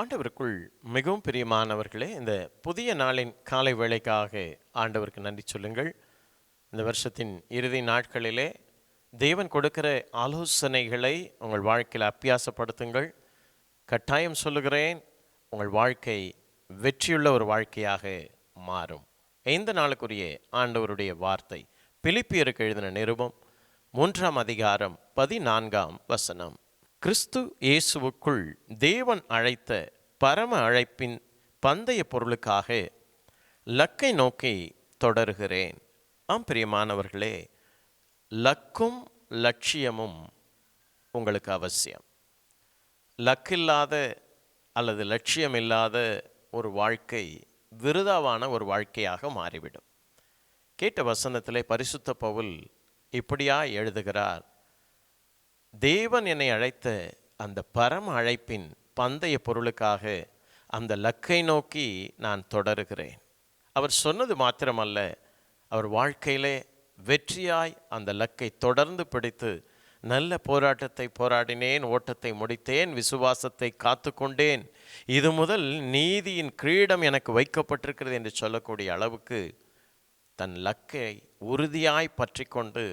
ஆண்டவருக்குள் மிகவும் பிரியமானவர்களே இந்த புதிய நாளின் காலை வேளைக்காக ஆண்டவருக்கு நன்றி சொல்லுங்கள். இந்த வருஷத்தின் இறுதி நாட்களிலே தேவன் கொடுக்கிற ஆலோசனைகளை உங்கள் வாழ்க்கையில் அப்பியாசப்படுத்துங்கள். கட்டாயம் சொல்லுகிறேன் உங்கள் வாழ்க்கை வெற்றியுள்ள ஒரு வாழ்க்கையாக மாறும். எந்த நாளுக்குரிய ஆண்டவருடைய வார்த்தை பிலிப்பியருக்கு எழுதின நிருபம் மூன்றாம் அதிகாரம் பதினான்காம் வசனம். கிறிஸ்து இயேசுவுக்குள் தேவன் அழைத்த பரம அழைப்பின் பந்தய பொருளுக்காக லக்கை நோக்கி தொடருகிறேன். ஆம் பிரியமானவர்களே லக்கும் லட்சியமும் உங்களுக்கு அவசியம். லக்கில்லாத அல்லது லட்சியம் இல்லாத ஒரு வாழ்க்கை விருதாவான ஒரு வாழ்க்கையாக மாறிவிடும். கேட்ட வசனத்திலே பரிசுத்த பவுல் இப்படியா எழுதுகிறார் தேவன் என்னை அழைத்த அந்த பரம அழைப்பின் பந்தய பொருளுக்காக அந்த லக்கை நோக்கி நான் தொடருகிறேன். அவர் சொன்னது மாத்திரமல்ல அவர் வாழ்க்கையிலே வெற்றியாய் அந்த லக்கை தொடர்ந்து பிடித்து நல்ல போராட்டத்தை போராடினேன் ஓட்டத்தை முடித்தேன் விசுவாசத்தை காத்து கொண்டேன் இது முதல் நீதியின் கிரீடம் எனக்கு வைக்கப்பட்டிருக்கிறது என்று சொல்லக்கூடிய அளவுக்கு தன் லக்கை உறுதியாய் பற்றி கொண்டு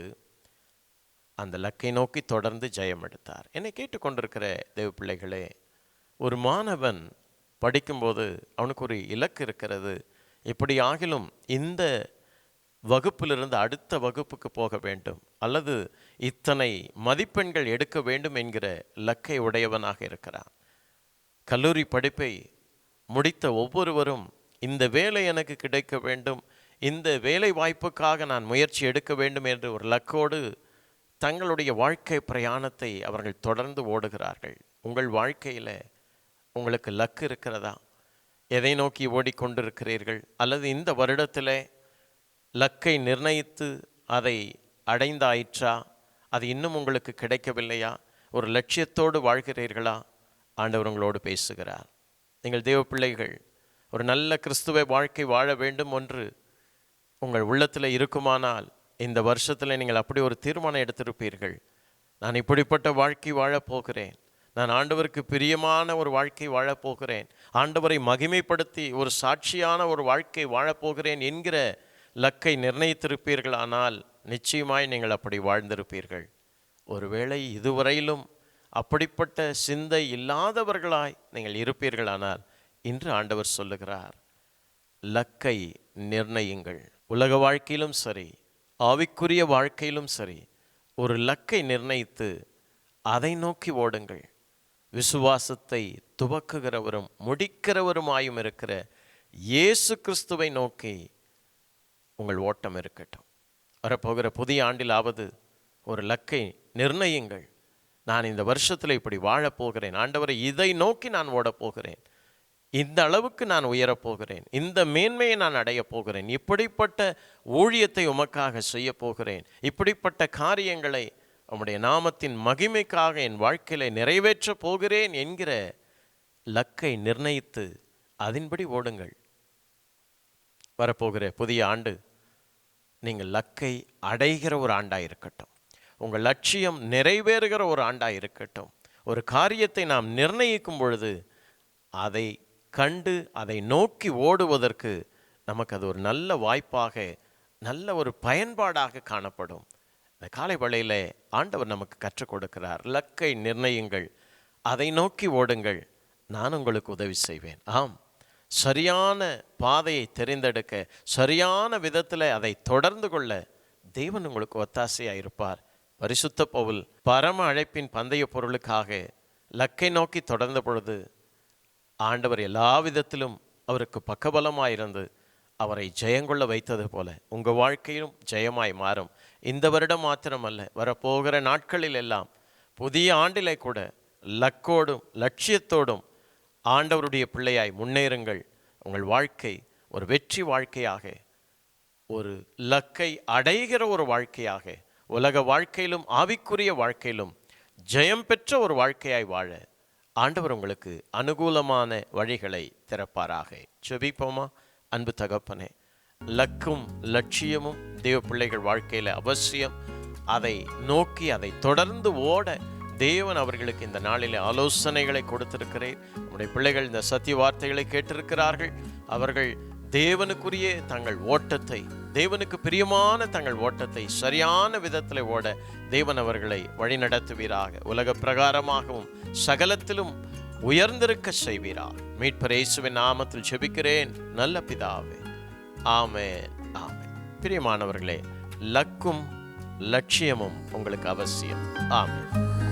அந்த லக்கை நோக்கி தொடர்ந்து ஜெயம் எடுத்தார். என்னை கேட்டுக்கொண்டிருக்கிற தேவ பிள்ளைகளே ஒரு மாணவன் படிக்கும்போது அவனுக்கு ஒரு இலக்கு இருக்கிறது. இப்படி ஆகிலும் இந்த வகுப்பிலிருந்து அடுத்த வகுப்புக்கு போக வேண்டும். அல்லது இத்தனை மதிப்பெண்கள் எடுக்க வேண்டும் என்கிற லக்கை உடையவனாக இருக்கிறான். கல்லூரி படிப்பை முடித்த ஒவ்வொருவரும் இந்த வேலை எனக்கு கிடைக்க வேண்டும் இந்த வேலை வாய்ப்புக்காக நான் முயற்சி எடுக்க வேண்டும் என்று ஒரு லக்கோடு தங்களுடைய வாழ்க்கை பிரயாணத்தை அவர்கள் தொடர்ந்து ஓடுகிறார்கள். உங்கள் வாழ்க்கையில் உங்களுக்கு லக்கு இருக்கிறதா? எதை நோக்கி ஓடிக்கொண்டிருக்கிறீர்கள்? அல்லது இந்த வருடத்தில் லக்கை நிர்ணயித்து அதை அடைந்தாயிற்றா? அது இன்னும் உங்களுக்கு கிடைக்கவில்லையா? ஒரு லட்சியத்தோடு வாழ்கிறீர்களா? ஆண்டவர் உங்களோடு பேசுகிறார். நீங்கள் தேவ பிள்ளைகள் ஒரு நல்ல கிறிஸ்துவ வாழ்க்கை வாழ வேண்டும் என்று உங்கள் உள்ளத்தில் இருக்குமானால் இந்த வருஷத்தில் நீங்கள் அப்படி ஒரு தீர்மானம் எடுத்திருப்பீர்கள். நான் இப்படிப்பட்ட வாழ்க்கை வாழப் போகிறேன். நான் ஆண்டவருக்கு பிரியமான ஒரு வாழ்க்கை வாழப் போகிறேன். ஆண்டவரை மகிமைப்படுத்தி ஒரு சாட்சியான ஒரு வாழ்க்கை வாழப்போகிறேன் என்கிற லக்கை நிர்ணயித்திருப்பீர்கள். ஆனால் நிச்சயமாய் நீங்கள் அப்படி வாழ்ந்திருப்பீர்கள். ஒருவேளை இதுவரையிலும் அப்படிப்பட்ட சிந்தை இல்லாதவர்களாய் நீங்கள் இருப்பீர்களானால் இன்று ஆண்டவர் சொல்லுகிறார் லக்கை நிர்ணயிங்கள் உலக வாழ்க்கையிலும் சரி ஆவிக்குரிய வாழ்க்கையிலும் சரி ஒரு லக்கை நிர்ணயித்து அதை நோக்கி ஓடுங்கள். விசுவாசத்தை துவக்குகிறவரும் முடிக்கிறவருமாயும் இருக்கிற இயேசு கிறிஸ்துவை நோக்கி உங்கள் ஓட்டம் இருக்கட்டும். வரப்போகிற புதிய ஆண்டிலாவது ஒரு லக்கை நிர்ணயிங்கள் நான் இந்த வருஷத்தில் இப்படி வாழப்போகிறேன். ஆண்டவரை இதை நோக்கி நான் ஓடப் போகிறேன் இந்த அளவுக்கு நான் உயரப் போகிறேன். இந்த மேன்மையை நான் அடையப் போகிறேன். இப்படிப்பட்ட ஊழியத்தை உமக்காக செய்ய போகிறேன். இப்படிப்பட்ட காரியங்களை உம்முடைய நாமத்தின் மகிமைக்காக என் வாழ்க்கையில நிறைவேற்றப் போகிறேன் என்கிற லக்கை நிர்ணயித்து அதன்படி ஓடுங்கள். வரப்போகிற புதிய ஆண்டு நீங்கள் லக்கை அடைகிற ஒரு ஆண்டாக இருக்கட்டும் உங்கள் லட்சியம் நிறைவேறுகிற ஒரு ஆண்டாக இருக்கட்டும் ஒரு காரியத்தை நாம் நிர்ணயிக்கும் பொழுது அதை கண்டு அதை நோக்கி ஓடுவதற்கு நமக்கு அது ஒரு நல்ல வாய்ப்பாக நல்ல ஒரு பயன்பாடாக காணப்படும். இந்த காலை வேளையில் ஆண்டவர் நமக்கு கற்றுக் கொடுக்கிறார். லக்கை நிர்ணயுங்கள் அதை நோக்கி ஓடுங்கள். நான் உங்களுக்கு உதவி செய்வேன். ஆம். சரியான பாதையை தெரிந்தெடுக்க சரியான விதத்தில் அதை தொடர்ந்து கொள்ள தேவன் உங்களுக்கு ஒத்தாசையாக இருப்பார் பரிசுத்த பவுல் பரம அழைப்பின் பந்தய பொருளுக்காக லக்கை நோக்கி தொடர்ந்த பொழுது ஆண்டவர் எல்லா விதத்திலும் அவருக்கு பக்கபலமாயிருந்து அவரை ஜெயங்கொள்ள வைத்தது போல உங்கள் வாழ்க்கையிலும் ஜெயமாய் மாறும். இந்த வருடம் மாத்திரமல்ல வரப்போகிற நாட்களில் எல்லாம் புதிய ஆண்டிலே கூட லக்கோடும் லட்சியத்தோடும் ஆண்டவருடைய பிள்ளையாய் முன்னேறுங்கள். உங்கள் வாழ்க்கை ஒரு வெற்றி வாழ்க்கையாக ஒரு லக்கை அடைகிற ஒரு வாழ்க்கையாக உலக வாழ்க்கையிலும் ஆவிக்குரிய வாழ்க்கையிலும் ஜெயம் பெற்ற ஒரு வாழ்க்கையாய் வாழ ஆண்டவர் உங்களுக்கு அனுகூலமான வழிகளை திறப்பாராக. செபிப்போமா அன்பு தகப்பனே லக்கும் லட்சியமும் தேவ பிள்ளைகள் வாழ்க்கையில் அவசியம். அதை நோக்கி அதை தொடர்ந்து ஓட தேவன் அவர்களுக்கு இந்த நாளில் ஆலோசனைகளை கொடுத்திருக்கிறேன் நம்முடைய பிள்ளைகள் இந்த சத்திய வார்த்தைகளை கேட்டிருக்கிறார்கள். அவர்கள் தேவனுக்குரிய தங்கள் ஓட்டத்தை தேவனுக்கு பிரியமான தங்கள் ஓட்டத்தை சரியான விதத்தில் ஓட தேவன் அவர்களை வழிநடத்துவீராக. உலக பிரகாரமாகவும் சகலத்திலும் உயர்ந்திருக்க செய்வீராக. மீட்பர் இயேசுவின் நாமத்தில் ஜெபிக்கிறேன். நல்ல பிதாவே. ஆமென். ஆமென். பிரியமானவர்களே லக்கும் லட்சியமும் உங்களுக்கு அவசியம். ஆமென்.